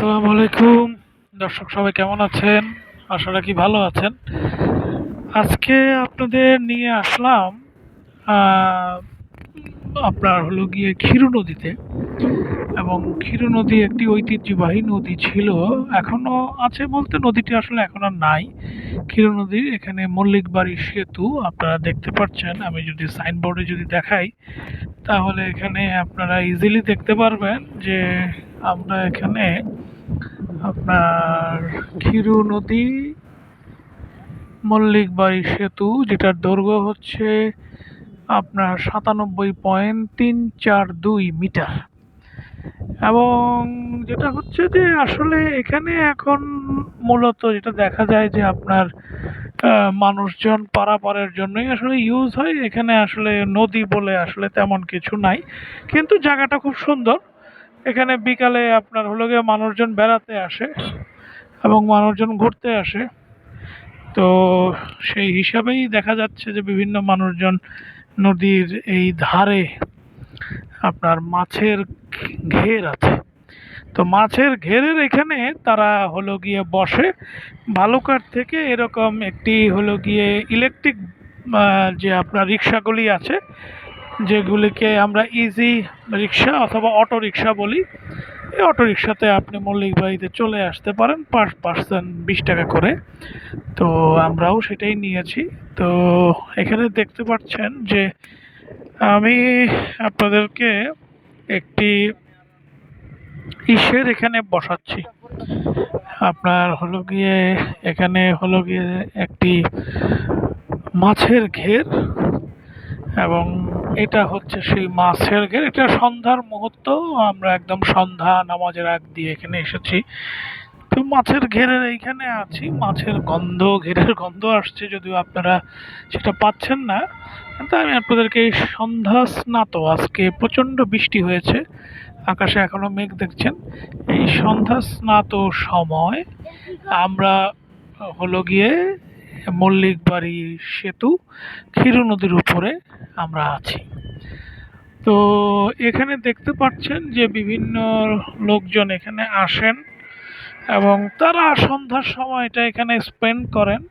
আসসালামু আলাইকুম। দর্শক সবাই কেমন আছেন? আশা রাখি ভালো আছেন। আজকে আপনাদের নিয়ে আসলাম আপনার হলো গিয়ে ক্ষীর নদীতে। এবং ক্ষীর নদী একটি ঐতিহ্যবাহী নদী ছিল এখনও আছে বলতে নদীটি আসলে এখন আর নাই। ক্ষীর নদী, এখানে মল্লিক বাড়ি সেতু, আপনারা দেখতে পাচ্ছেন। আমি যদি সাইনবোর্ডে যদি দেখাই, তাহলে এখানে আপনারা ইজিলি দেখতে পারবেন যে আমরা এখানে আপনার ক্ষীরু নদী মল্লিক বাড়ি সেতু, যেটার দৈর্ঘ্য হচ্ছে আপনার সাতানব্বই পয়েন্ট তিন চার দুই মিটার। এবং যেটা হচ্ছে যে আসলে এখানে এখন মূলত যেটা দেখা যায় যে আপনার মানুষজন পারাপারের জন্যই আসলে ইউজ হয়। এখানে আসলে নদী বলে আসলে তেমন কিছু নাই। কিন্তু জায়গাটা খুব সুন্দর। এখানে বিকালে আপনার হলো গিয়ে মানুষজন বেড়াতে আসে এবং মানুষজন ঘুরতে আসে। তো সেই হিসাবেই দেখা যাচ্ছে যে বিভিন্ন মানুষজন নদীর এই ধারে আপনার মাছের ঘের আছে। তো মাছের ঘেরের এখানে তারা হলো গিয়ে বসে। বালুকার থেকে এরকম একটি হলো গিয়ে ইলেকট্রিক যে আপনার রিক্সাগুলি আছে যেগুলিকে আমরা ইজি রিক্সা অথবা অটো রিক্সা বলি, এই অটো রিক্সাতে আপনি মল্লিক বাড়িতে চলে আসতে পারেন পার পার্সন বিশ টাকা করে। তো আমরাও সেটাই নিয়েছি। তো এখানে দেখতে পাচ্ছেন যে আমি আপনাদেরকে একটি ইসের এখানে বসাচ্ছি। আপনার হলো গিয়ে, এখানে হলো গিয়ে একটি মাছের ঘের। এবং এটা হচ্ছে সেই মাছের ঘের এটা সন্ধ্যার মুহূর্ত। আমরা একদম সন্ধ্যা নামাজের আগ দিয়ে এখানে এসেছি। তো মাছের ঘেরের এইখানে আছি। মাছের গন্ধ, ঘেরের গন্ধ আসছে যদিও আপনারা সেটা পাচ্ছেন না। কিন্তু আমি আপনাদেরকে এই সন্ধ্যা স্নাত, আজকে প্রচণ্ড বৃষ্টি হয়েছে। আকাশে এখনও মেঘ দেখছেন। এই সন্ধ্যা স্নাত সময় আমরা হলো গিয়ে মল্লিক বাড়ি সেতু, ক্ষীরু নদীর উপরে আমরা আছি। তো এখানে দেখতে পাচ্ছেন যে বিভিন্ন লোকজন এখানে আসেন এবং তারা সন্ধ্যার সময় এটা এখানে স্পেন্ড করেন।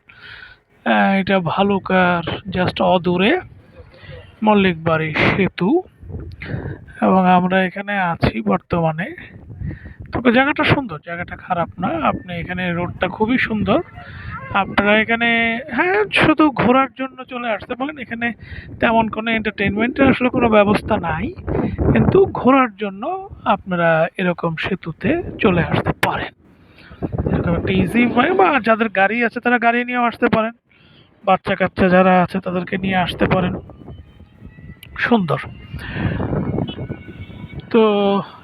এটা ভালুকার জাস্ট অদূরে মল্লিকবাড়ি সেতু এবং আমরা এখানে আছি বর্তমানে। তবে জায়গাটা সুন্দর, জায়গাটা খারাপ না। আপনি এখানে রোডটা খুবই সুন্দর। আপনারা এখানে হ্যাঁ শুধু ঘোরার জন্য চলে আসতে পারেন। এখানে তেমন কোনো এন্টারটেনমেন্টের আসলে কোনো ব্যবস্থা নাই। কিন্তু ঘোরার জন্য আপনারা এরকম সেতুতে চলে আসতে পারেন। এরকম একটা ইজি ওয়ে বা যাদের গাড়ি আছে তারা গাড়ি নিয়েও আসতে পারেন। বাচ্চা কাচ্চা যারা আছে তাদেরকে নিয়ে আসতে পারেন। সুন্দর। তো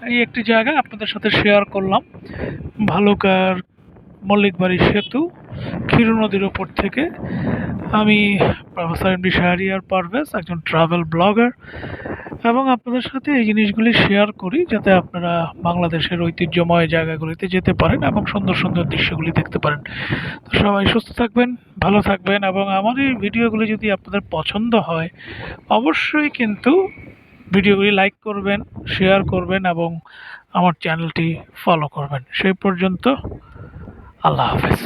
এই একটি জায়গা আপনাদের সাথে শেয়ার করলাম। ভালুকার মল্লিক বাড়ি সেতু। ক্ষীর নদীর ওপর থেকে আমি প্রফেসর এমডি শাহরিয়ার পারভেজ একজন ট্রাভেল ব্লগার এবং আপনাদের সাথে এই জিনিসগুলি শেয়ার করি যাতে আপনারা বাংলাদেশের ঐতিহ্যময় জায়গাগুলিতে যেতে পারেন এবং সুন্দর সুন্দর দৃশ্যগুলি দেখতে পারেন। তো সবাই সুস্থ থাকবেন, ভালো থাকবেন এবং আমার এই ভিডিওগুলি যদি আপনাদের পছন্দ হয়, অবশ্যই কিন্তু ভিডিওগুলি লাইক করবেন শেয়ার করবেন এবং আমার চ্যানেলটি ফলো করবেন। সেই পর্যন্ত আল্লাহ হাফেজ।